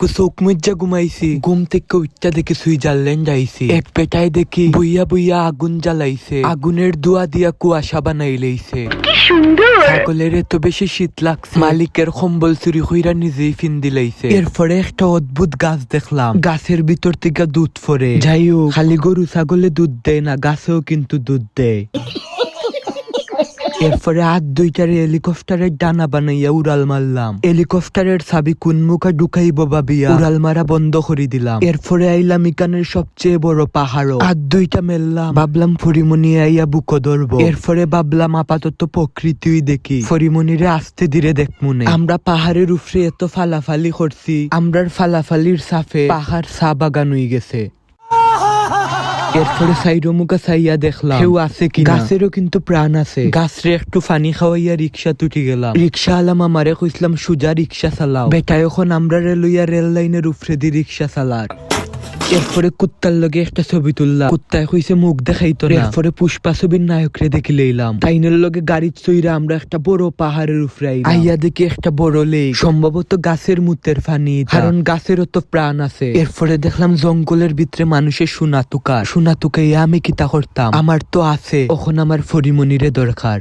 রাতকু চোখ মুজ্জা ঘুমাইছি। ঘুম থেকে উঠটা দেখি সুইজারল্যান্ড আইছি এক পেটায় দেখি বুইয়া বুইয়া আগুন জ্বালাইছে। আগুনের দুয়া দিয়া কুয়াশা বানাই লইছে। সকলের এত বেশি শীত লাগছে। মালিকের কম্বল চুরি হইরা নিজেই ফিন দিলাইছে এরপরে একটা অদ্ভুত গাছ দেখলাম। গাছের ভিতর থেকে দুধ ফরে। যাই হোক খালি গরু ছাগলে দুধ দেয় না গাছেও কিন্তু দুধ দেয়। এরপরে হাত দুইটারে হেলিকপ্টারের ডানা বানাইয়া উড়াল মারলাম। হেলিকপ্টারের চাবি কোন মুখে ঢুকাইব ভাবিয়া উড়াল মারা বন্ধ করে দিলাম। এরপরে আইলাম ইকানের সবচেয়ে বড় পাহাড় আর দুইটা মেললাম। ভাবলাম ফরিমনি আইয়া বুকো ধরবো। এরপরে ভাবলাম আপাতত প্রকৃতিই দেখি। ফরিমনিরে আস্তে ধীরে দেখমুনে আমরা পাহাড়ের উপরে এত ফালাফালি করছি। আমরার ফালাফালির সাফে পাহাড় চা বাগান হয়ে গেছে। এরপরে সাইডো মুখা সাইয়া দেখলাম। কেউ আছে কি গাছেরও কিন্তু প্রাণ আছে। গাছরে একটু পানি খাওয়াইয়া রিক্সা তুটি গেলাম। রিক্সা আলাম আমারে কইসলাম সুজা রিক্সা চালাও। বেটা এখন আমরা লইয়া রেল লাইনের উফরে দি রিক্সা চালার এরপরে কুত্তার লগে একটা ছবি তুললাম। কুত্তায় কইছে, মুখ দেখাইতো না। এরপরে পুষ্পা ছবির নায়করে দেখি লইলাম। তাইনের লগে গাড়ির চইরা আমরা একটা বড় পাহাড়ের উপরে। আইয়া দেখি একটা বড় লেক। সম্ভবত গাছের মুতের ফানি কারণ গাছেরও তো প্রাণ আছে। এরপরে দেখলাম জঙ্গলের ভিতরে মানুষের সোনা তুকা সোনা তুকাইয়া আমি কিতা করতাম? আমার তো আছে। এখন আমার ফরিমনিরে দরকার।